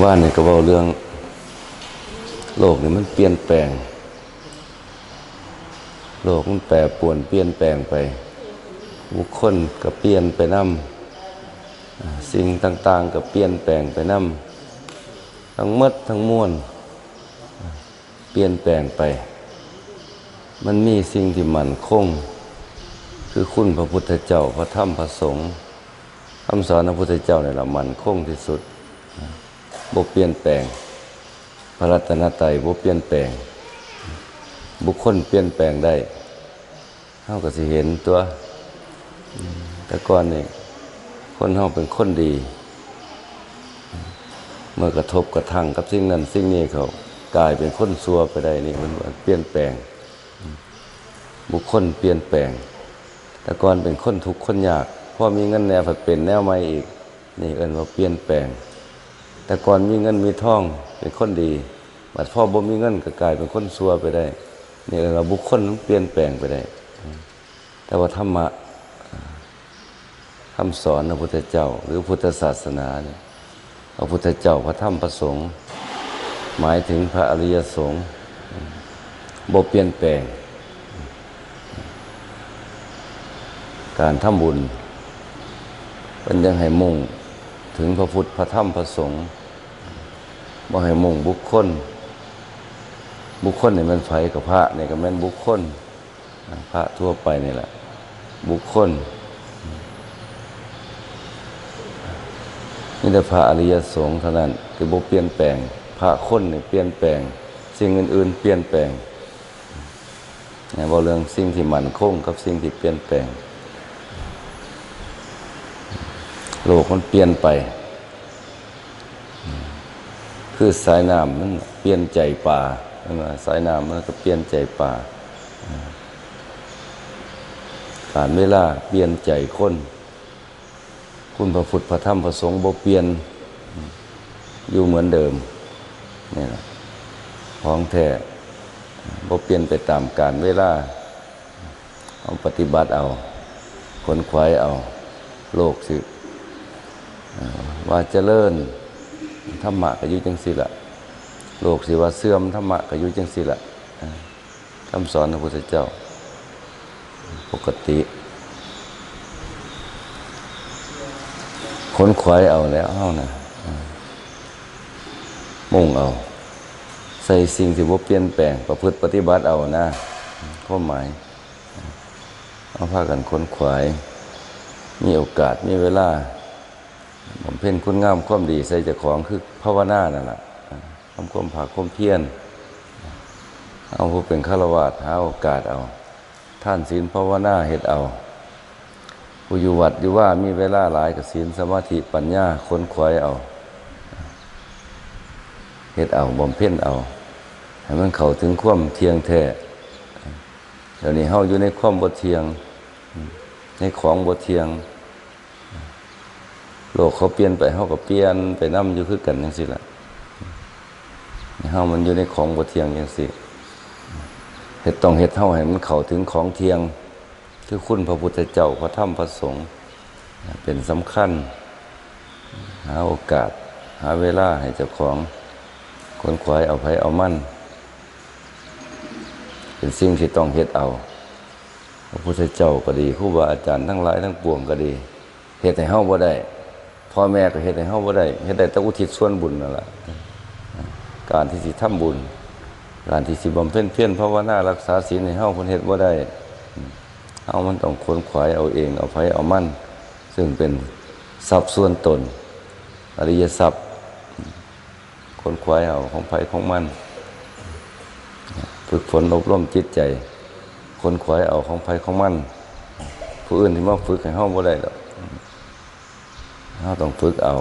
ว่าเนี่ยก็เว่าเรื่อง โลกนี่มันเปลี่ยนแปลง โลกมันแปรปรวนเปลี่ยนแปลงไป บุคคลก็เปลี่ยนไปนำสิ่งต่าง ๆ ก็เปลี่ยนแปลงไปนำทั้งมดทั้งมวลเปลี่ยนแปลงไป มันมีสิ่งที่มั่นคง คือคุณพระพุทธเจ้าพระธรรมพระสงฆ์คำสอนพระพุทธเจ้าเนี่ยละมั่นคงที่สุด บ่เปลี่ยนแปลง พระรัตนตรัยบ่เปลี่ยนแปลง บุคคลเปลี่ยนแปลงได้เฮาก็สิเห็นตัวแต่ก่อนนี่คนเฮาเป็นคนดี เมื่อกระทบกระทั่งกับสิ่งนั้นสิ่งนี้เขากลายเป็นคนซัวไปได้นี่มันเปลี่ยนแปลง บุคคลเปลี่ยนแปลง แต่ก่อนเป็นคนทุกข์คนยากพอมีเงินแนวผัดเป็นแนวใหม่อีก นี่เอิ้นว่าเปลี่ยนแปลง แต่ก่อนมีเงินมีทองเป็นคนดีบัดพ่อบ่มีเงินก็กลายเป็นคนซัวไปได้นี่เอิ้นว่าบุคคลมันเปลี่ยนแปลงไปได้ แต่ว่าธรรมะคำสอนพระพุทธเจ้า หรือพุทธศาสนาเนี่ยพระพุทธเจ้าพระธรรมพระสงฆ์หมายถึงพระอริยสงฆ์บ่เปลี่ยนแปลง การทำบุญเป็นยังให้มุ่ง ถึงพระพุทธพระธรรมพระสงฆ์บ่ให้มุ่งบุคคล บุคคลเนี่ยมันไฟกับพระเนี่ยก็แม่นบุคคล พระทั่วไปนี่แหละ บุคคลนี่แต่พระอริยสงฆ์เท่านั้นคือบ่เปลี่ยนแปลง พระคนเนี่ยเปลี่ยนแปลง สิ่งอื่น ๆ เปลี่ยนแปลงเนี่ยบอกเรื่องสิ่งที่มันคงกับสิ่งที่เปลี่ยนแปลง โลกมันเปลี่ยนไป คือสายน้ำมันเปลี่ยนใจป่าใช่ไสายน้ำมันก็เปลี่ยนใจป่าการเวลาเปลี่ยนใจคนคุณพระพุทธพระธรรมพระสงฆ์บ่เปลี่ยนอยู่เหมือนเดิมนี่แหละของแท้บ่เปลี่ยนไปตามการเวลาเอาปฏิบัติเอาขนขวายเอา โลกสิ ว่าเจริญธรรมะก็อยู่จังสิละโลกสิว่าเสื่อมธรรมะก็อยู่จังสิละคำสอนพระพุทธเจ้า ปกติค้นขวายเอาแล้วเอานะมุ่งเอา ใส่สิ่งที่ว่าเปลี่ยนแปลง ประพฤติปฏิบัติเอานะข้อหมายเอาพากันค้นขวาย มีโอกาสมีเวลา ผมเพ่นคุณงามความดีใส่เจ้าของคือภาวนานั่นแหละทำความผาความเพียรเอาผู้เป็นฆราวาสหาโอกาสเอา ท่านศีลภาวนาเฮ็ดเอา ผู้อยู่วัดอยู่ว่ามีเวลาหลายกับศีลสมาธิปัญญาค้นคว้ยเอาเฮ็ดเอาบ่มเพ่นเอา ให้มันเข้าถึงความเทียงแท้เดี๋ยวนี้เฮาอยู่ในความบ่เทียง ในของบ่เทียง โลกเขาเปลี่ยนไปเฮาก็เปลี่ยนไปนํอยู่คือกันจังซี่ล่ะเฮามันอยู่ในของบ่เทียงจังซี่เฮ็ดต้องเฮ็ดเท่าให้มันเข้าถึงของเทียง คือคุณพระพุทธเจ้าพระธรรมพระสงฆ์เป็นสำคัญ หาโอกาส หาเวลาให้เจ้าของคนขวายเอาไผเอามั่น เป็นสิ่งที่ต้องเฮ็ดเอา พระพุทธเจ้าก็ดีครูบาอาจารย์ทั้งหลายทั้งปวงก็ดีเฮ็ดให้เฮาบ่ได้ พ่อแม่ก็เฮ็ดให้เฮาบ่ได้เฮ็ดได้แต่อุทิศส่วนบุญนั่นแหละการที่สิทำบุญ การที่สิบำเพ็ญเพียรภาวนารักษาศีลให้เฮาคนเฮ็ดบ่ได้เฮามันต้องขวนขวายเอาเองเอาไผเอามั่น ซึ่งเป็นทรัพย์ส่วนตน อริยทรัพย์ขวนขวายเอาของไผของมันฝึกฝนอบรมจิตใจขวนขวายเอาของไผของมันผู้อื่นที่มาฝึกให้เฮาบ่ได้ดอก เราต้องฝึกเอา